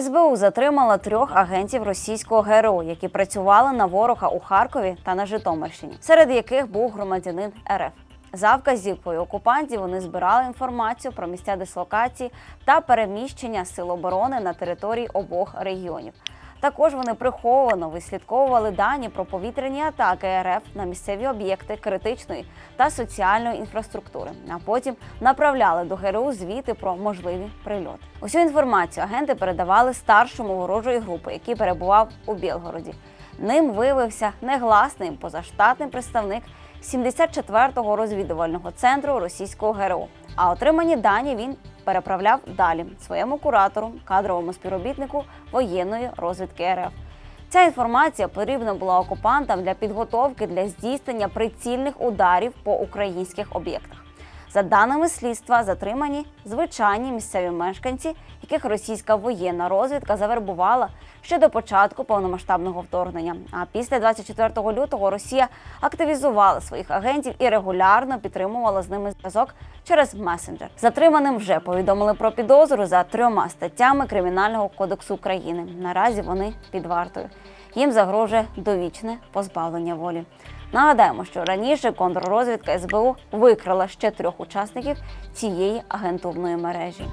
СБУ затримала трьох агентів російського ГРУ, які працювали на ворога у Харкові та на Житомирщині, серед яких був громадянин РФ. За вказівкою окупантів вони збирали інформацію про місця дислокації та переміщення сил оборони на території обох регіонів. Також вони приховано вислідковували дані про повітряні атаки РФ на місцеві об'єкти критичної та соціальної інфраструктури, а потім направляли до ГРУ звіти про можливі прильоти. Усю інформацію агенти передавали старшому ворожої групи, який перебував у Білгороді. Ним виявився негласний позаштатний представник 74-го розвідувального центру російського ГРУ. А отримані дані він переправляв далі своєму куратору, кадровому співробітнику воєнної розвідки РФ. Ця інформація потрібна була окупантам для підготовки для здійснення прицільних ударів по українських об'єктах. За даними слідства, затримані звичайні місцеві мешканці, яких російська воєнна розвідка завербувала ще до початку повномасштабного вторгнення. А після 24 лютого Росія активізувала своїх агентів і регулярно підтримувала з ними зв'язок через месенджер. Затриманим вже повідомили про підозру за трьома статтями Кримінального кодексу України. Наразі вони під вартою. Їм загрожує довічне позбавлення волі. Нагадаємо, що раніше контррозвідка СБУ викрила ще трьох учасників цієї агентурної мережі.